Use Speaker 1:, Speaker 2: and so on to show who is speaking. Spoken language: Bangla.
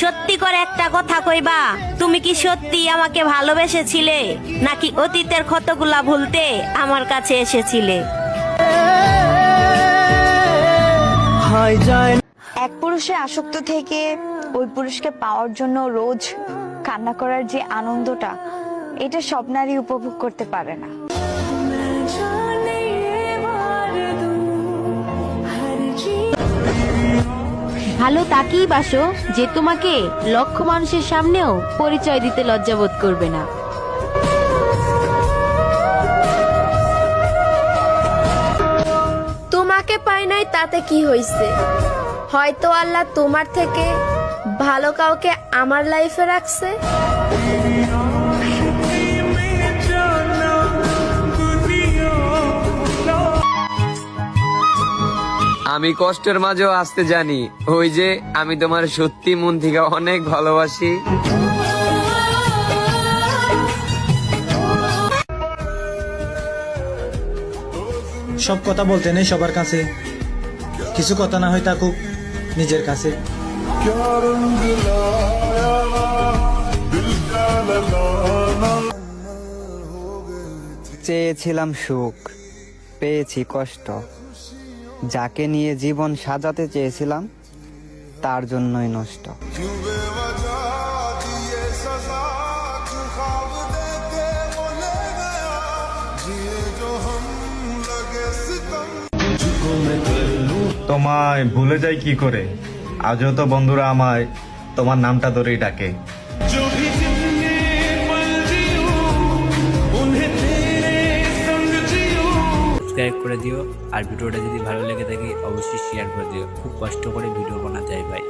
Speaker 1: সত্যি করে একটা কথা কইবা? তুমি কি সত্যি আমাকে ভালোবেসেছিলে? নাকি অতীতের ক্ষতগুলা ভুলতে আমার কাছে এসেছিলে?
Speaker 2: এক পুরুষে আসক্ত থেকে ওই পুরুষকে পাওয়ার জন্য রোজ কান্না করার যে আনন্দটা এটা সব নারী উপভোগ করতে পারে না।
Speaker 3: ভালো তাকেই বাসো, যে তোমাকে লক্ষ মানুষের সামনেও পরিচয় দিতে লজ্জাবোধ করবে না।
Speaker 4: তোমাকে পাই নাই তাতে কি হইছে? হয়তো আল্লাহ তোমার থেকে ভালো কাউকে আমার লাইফে রাখছে?
Speaker 5: আমি কষ্টের মাঝেও আসতে জানি। ওই যে আমি তোমার সত্যি মন থেকে অনেক ভালোবাসি।
Speaker 6: সব কথা বলতে নেই সবার কাছে। কিছু কথা না হয় থাকুক নিজের কাছে।
Speaker 7: চেয়েছিলাম সুখ পেয়েছি কষ্ট। যাকে নিয়ে জীবন সাজাতে চেয়েছিলাম তার জন্যই নষ্ট।
Speaker 8: তোমায় ভুলে যাই কি করে? আজও তো বন্ধুরা আমায় তোমার নামটা ধরেই ডাকে।
Speaker 9: সাবস্ক্রাইব করে দিও। আর ভিডিওটা যদি ভালো লেগে থাকে, অবশ্যই শেয়ার করে দিও। খুব কষ্ট করে ভিডিও বানাতে হয় ভাই।